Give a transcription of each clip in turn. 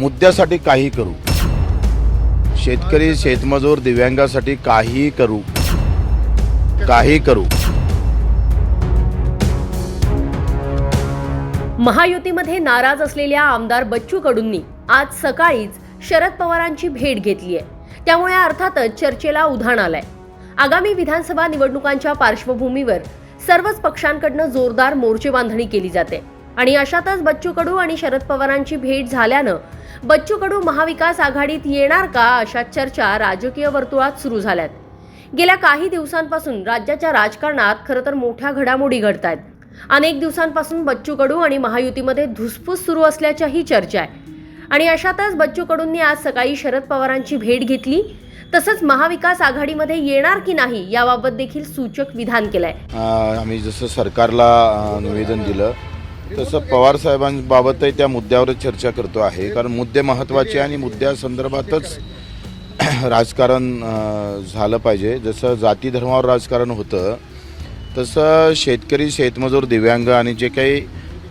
मुद्द्यासाठी काही करू. शेतकरी शेतमजूर दिव्यांगासाठी काही करू. काही करू. महायुतीमध्ये नाराज असलेल्या आमदार बच्चू कडूंनी आज सकाळीच शरद पवारांची भेट घेतली आहे. त्यामुळे अर्थातच चर्चेला उधाण आलंय. आगामी विधानसभा निवडणुकांच्या पार्श्वभूमीवर सर्वच पक्षांकडनं जोरदार मोर्चे बांधणी केली जाते. आणि अशातच बच्चू कडू आणि शरद पवारांची भेट झाल्यानं बच्चू कडू महाविकास आघाडीत येणार का अशा चर्चा राजकीय वर्तुळात सुरू झाल्यात. गेल्या काही दिवसांपासून राज्याच्या राजकारणात खरं तर मोठ्या घडामोडी घडत आहेत अनेक दिवसांपासून बच्चू कडू आणि महायुतीमध्ये धुसफूस सुरू असल्याच्याही चर्चा आहे. आणि अशातच बच्चू कडूंनी आज सकाळी शरद पवारांची भेट घेतली. तसंच महाविकास आघाडीमध्ये येणार की नाही याबाबत देखील सूचक विधान केलंय. आम्ही जसं सरकारला निवेदन दिलं तसं पवार साहेबांबाबतही त्या मुद्द्यावरच चर्चा करतो आहे. कारण मुद्दे महत्त्वाचे आणि मुद्द्यासंदर्भातच राजकारण झालं पाहिजे. जसं जाती धर्मावर राजकारण होतं तसं शेतकरी शेतमजूर दिव्यांग आणि जे काही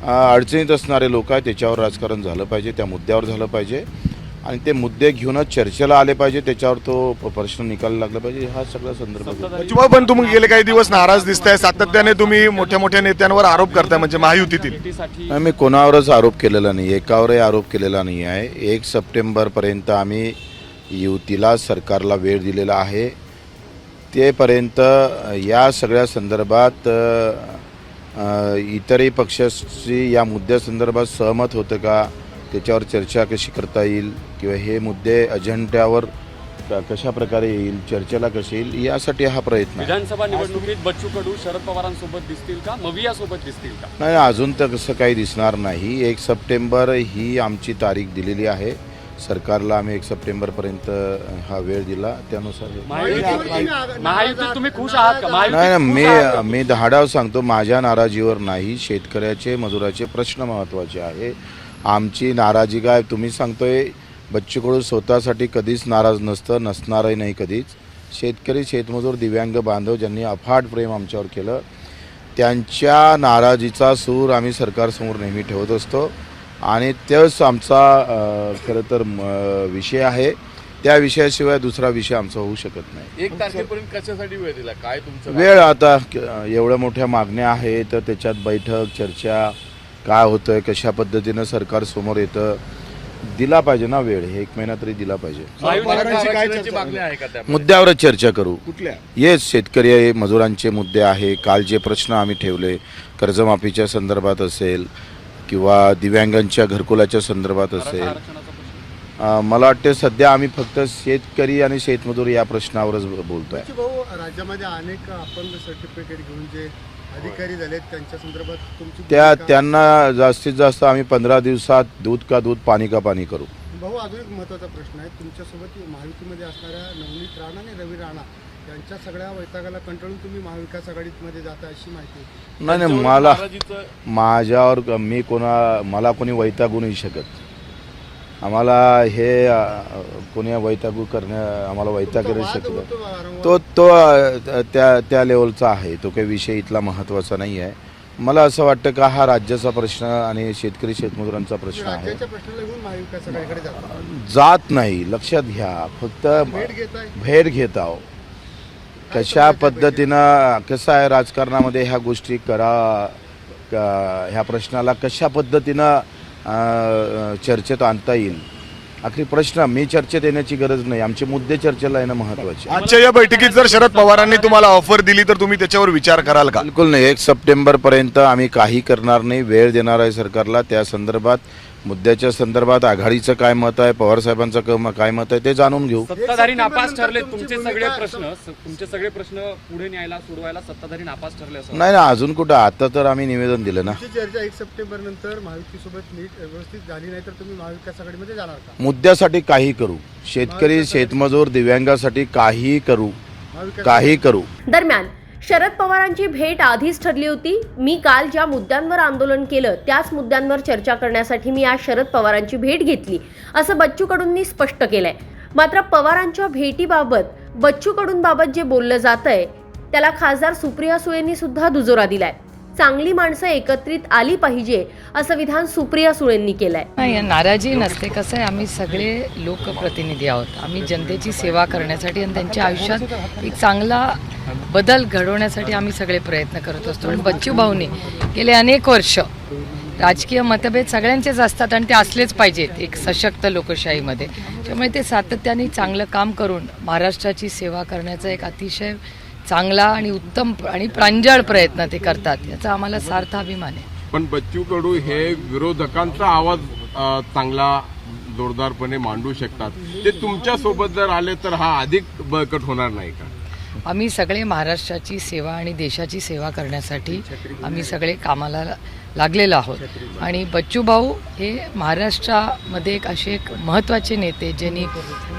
अडचणीत असणारे लोक आहेत त्याच्यावर राजकारण झालं पाहिजे त्या मुद्द्यावर झालं पाहिजे. आणि ते मुद्दे घेऊनच चर्चेला आले पाहिजे त्याच्यावर तो प्रश्न निकाल लागला पाहिजे हा सगळा संदर्भ. बच्चूभाऊ पण तुम्ही गेले काही दिवस नाराज दिसताय सातत्याने तुम्ही मोठ्या मोठ्या नेत्यांवर आरोप करताय म्हणजे महायुतीतील. मी कोणावरच आरोप केलेला नाही एकावरही आरोप केलेला नाही आहे एक सप्टेंबरपर्यंत आम्ही युतीला सरकारला वेळ दिलेला आहे. तेपर्यंत या सगळ्या संदर्भात इतरही पक्षाशी या मुद्द्यासंदर्भात सहमत होतं का? त्याच्यावर चर्चा कशी करता येईल किंवा हे मुद्दे अजेंड्यावर क- कशा प्रकारे येईल चर्चेला कशी येईल यासाठी हा प्रयत्न आहे. विधानसभा निवडणुकीत बच्चू कडू शरद पवारांसोबत दिसतील का? मविया सोबत दिसतील का? नाही अजून तर कसं काही दिसणार नाही. एक सप्टेंबर ही आमची तारीख दिलेली आहे. सरकारला आम्ही एक सप्टेंबरपर्यंत हा वेळ दिला. त्यानुसार महायुतीत महायुतीत तुम्ही खुश आहात का? नाही नाही मी आहात का? मी धाडाव सांगतो माझ्या नाराजीवर नाही. शेतकऱ्याचे मजुराचे प्रश्न महत्त्वाचे आहे. आमची नाराजी काय तुम्ही सांगतोय बच्चू कडू स्वतःसाठी कधीच नाराज नसतं नसणारही नाही कधीच. शेतकरी शेतमजूर दिव्यांग बांधव ज्यांनी अफाट प्रेम आमच्यावर केलं त्यांच्या नाराजीचा सूर आम्ही सरकारसमोर नेहमी ठेवत असतो. आणि तोच आमचा खरं तर विषय आहे. त्या विषयाशिवाय दुसरा विषय आमचा होऊ शकत नाही. एक तारखेपर्यंत कशासाठी वेळ दिला? काय तुमचं? वेळ आता एवढ्या मोठ्या मागण्या आहेत तर त्याच्यात बैठक चर्चा काय होतंय कशा पद्धतीनं सरकार समोर येतं दिला पाहिजे ना वेळ हे एक महिना तरी दिला पाहिजे. काय आरक्षणाची चर्चा मागणी आहे का त्या मुद्द्यावरच चर्चा करू. कुठल्या? येस शेतकरी मजुरांचे मुद्दे आहे काल जे प्रश्न आम्ही ठेवले कर्जमाफीच्या संदर्भात असेल किंवा दिव्यांगांच्या घरकुलाच्या संदर्भात असेल. अं, मला वाटते सध्या आम्ही फक्त शेतकरी आणि शेतमजूर या प्रश्नावरच ब- बोलतोय. भाऊ राज्यामध्ये अनेक अपंग सर्टिफिकेट घेऊन जे अधिकारी झालेत त्यांच्या संदर्भात तुमची त्या भूमिका- त्यांना जास्तीत जास्त आम्ही पंधरा दिवसात दूध का दूध पाणी का पाणी करू. भाऊ अजून एक महत्त्वाचा प्रश्न आहे. तुमच्यासोबत महायुतीमध्ये असणाऱ्या नवनीत राणा आणि रवी राणा यांच्या सगळ्या वैतागाला कंटाळून तुम्ही महाविकास आघाडीमध्ये जाता अशी माहिती. नाही नाही मला माझ्यावर मी कोणा मला कोणी वैतागू नाही शकत. आम्हाला हे कोणी वैतागू करण्या आम्हाला वैताग वारंवार. तो तो त्या त्या लेवलचा आहे. तो काही विषय इथला महत्त्वाचा नाही आहे मला असं वाटतं का हा राज्याचा प्रश्न आणि शेतकरी शेतमजुरांचा प्रश्न आहे. जाता. जात नाही. लक्षात घ्या. फक्त भेट घेत आहो. कशा पद्धतीनं कसं आहे राजकारणामध्ये ह्या गोष्टी करा का- ह्या प्रश्नाला कशा पद्धतीनं चर्चेत आणता येईल. आखरी प्रश्न मी चर्चेत येण्याची गरज नाही. आमचे मुद्दे चर्चेला येणं महत्त्वाचे. आजच्या या बैठकीत जर शरद पवारांनी तुम्हाला ऑफर दिली तर तुम्ही त्याच्यावर विचार कराल का? बिलकुल नाही. एक सप्टेंबरपर्यंत आम्ही काही करणार नाही. वेळ देणार आहे सरकारला. त्या संदर्भात मुद्द्याच्या संदर्भात आघाडीचं काय मत आहे पवारसाहेबांचं क- काय मत आहे ते जाणून घेऊ. सत्ताधारी नापास ठरले तुमची सगळे प्रश्न. तुमचे सगळे प्रश्न पुढे न्यायला सोडवायला सत्ताधारी नापास ठरले असं नाही ना अजून कुठं? आता तर आम्ही निवेदन दिलं ना. चर्चा एक सप्टेंबर नंतर महायुतीसोबत नीट व्यवस्थित झाली नाही तर तुम्ही महाविकास आघाडीमध्ये जाणार का? मुद्द्यासाठी काही करू. शेतकरी शेतमजूर दिव्यांगासाठी काही करू. काही करू. दरम्यान शरद पवारांची भेट आधीच ठरली होती. मी काल ज्या मुद्द्यांवर आंदोलन केलं त्याच मुद्द्यांवर चर्चा करण्यासाठी मी आज शरद पवारांची भेट घेतली असं बच्चू कडूंनी स्पष्ट केलंय. मात्र पवारांच्या भेटीबाबत बच्चू कडूंबाबत जे बोललं जातंय त्याला खासदार सुप्रिया सुळेंनी सुद्धा दुजोरा दिलाय. चांगली माणसं एकत्रित आली पाहिजे असं विधान सुप्रिया सुळेंनी केलंय. नाही नाराजी नसते कसं आहे आम्ही सगळे लोकप्रतिनिधी आहोत. आम्ही जनतेची सेवा करण्यासाठी आणि त्यांच्या आयुष्यात एक चांगला बदल घडवण्यासाठी आम्ही सगळे प्रयत्न करत असतो. आणि बच्चू भाऊनी गेले अनेक वर्ष राजकीय मतभेद सगळ्यांचेच असतात आणि ते असलेच पाहिजेत एक सशक्त लोकशाहीमध्ये. त्यामुळे ते सातत्याने चांगलं काम करून महाराष्ट्राची सेवा करण्याचा एक अतिशय चांगला आणि उत्तम आणि प्रांजळ प्रयत्न ते करतात. याचा आम्हाला सार्थ अभिमान आहे. पण बच्चू कडू हे विरोधकांचा आवाज चांगला जोरदारपणे मांडू शकतात. ते तुमच्यासोबत जर आले तर हा अधिक बळकट होणार नाही का? आम्ही सगळे महाराष्ट्राची सेवा आणि देशाची सेवा करण्यासाठी आम्ही सगळे कामाला लागलेलो आहोत. आणि बच्चू भाऊ हे महाराष्ट्रामध्ये एक असे एक महत्त्वाचे नेते ज्यांनी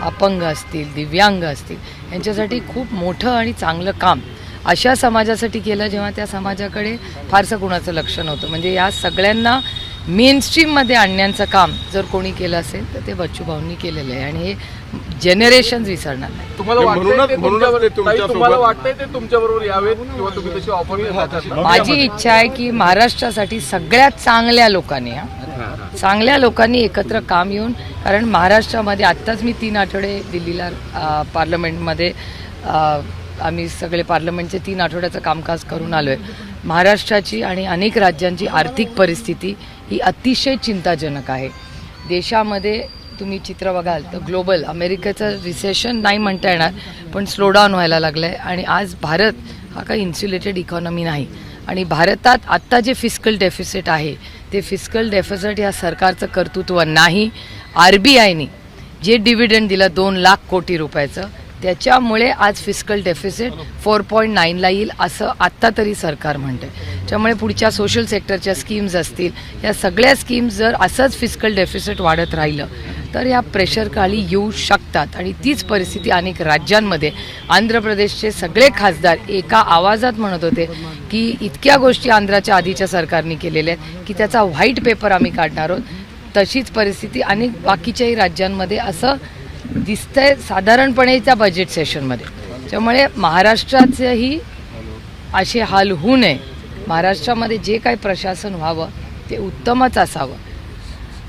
अपंग असतील दिव्यांग असतील यांच्यासाठी खूप मोठं आणि चांगलं काम अशा समाजासाठी केलं जेव्हा त्या समाजाकडे फारसं कुणाचं लक्ष नव्हतं. म्हणजे या सगळ्यांना मेनस्ट्रीममध्ये आणण्याचं काम जर कोणी केलं असेल तर ते बच्चू भाऊंनी केलेलं आहे. आणि हे जनरेशन विसरणार नाही. सोबत माझी इच्छा आहे की महाराष्ट्रासाठी सगळ्यात चांगल्या लोकांनी हा चांगल्या लोकांनी एकत्र काम येऊन कारण महाराष्ट्रामध्ये आत्ताच मी तीन आठवडे दिल्लीला पार्लमेंटमध्ये आम्ही सगळे पार्लमेंटचे तीन आठवड्याचं कामकाज करून आलो आहे महाराष्ट्राची आणि अनेक राज्यांची आर्थिक परिस्थिती ही अतिशय चिंताजनक आहे. देशामध्ये तुम्ही चित्र बघाल तर ग्लोबल अमेरिकेचं रिसेशन नाही म्हणता येणार पण स्लोडाऊन व्हायला लागलं आहे आणि आज भारत हा काही इन्सुलेटेड इकॉनॉमी नाही. आणि भारतात आत्ता जे फिस्कल डेफिसिट आहे ते फिस्कल डेफिसिट या सरकारचं कर्तृत्व नाही. आर बी आयने जे डिव्हिडंड दिलं दोन लाख कोटी रुपयाचं त्याच्यामुळे आज फिस्कल डेफिसिट फोर पॉईंट नाईनला येईल असं आत्ता तरी सरकार म्हणतं त्यामुळे पुढच्या सोशल सेक्टरच्या स्कीम्स असतील या सगळ्या स्कीम्स जर असंच फिस्कल डेफिसिट वाढत राहिलं तर या प्रेशर काळी येऊ शकतात. आणि तीच परिस्थिती अनेक राज्यांमध्ये आंध्र प्रदेशचे सगळे खासदार एका आवाजात म्हणत होते की इतक्या गोष्टी आंध्राच्या आधीच्या सरकारने केलेल्या आहेत की त्याचा व्हाईट पेपर आम्ही काढणार आहोत. तशीच परिस्थिती अनेक बाकीच्याही राज्यांमध्ये असं दिसतंय साधारणपणे त्या बजेट सेशनमध्ये त्यामुळे महाराष्ट्राचेही असे हाल होऊ नये. महाराष्ट्रामध्ये जे काही प्रशासन व्हावं ते उत्तमच असावं.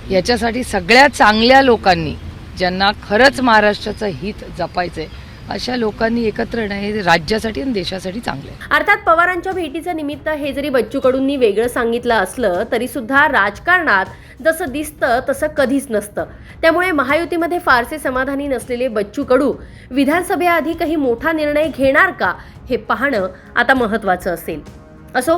याच्यासाठी सगळ्या चांगल्या लोकांनी ज्यांना खरंच महाराष्ट्राचं हित जपायचं आहे अशा लोकांनी एकत्र येणं हे राज्यासाठी आणि देशासाठी चांगलं आहे अर्थात पवारांच्या भेटीचं निमित्त हे जरी बच्चू कडूंनी वेगळं सांगितलं असलं तरी सुद्धा राजकारणात जसं दिसतं तसं कधीच नसतं. त्यामुळे महायुतीमध्ये फारसे समाधानी नसलेले बच्चू कडू विधानसभेआधी काही मोठा निर्णय घेणार का हे पाहणं आता महत्त्वाचं असेल. असो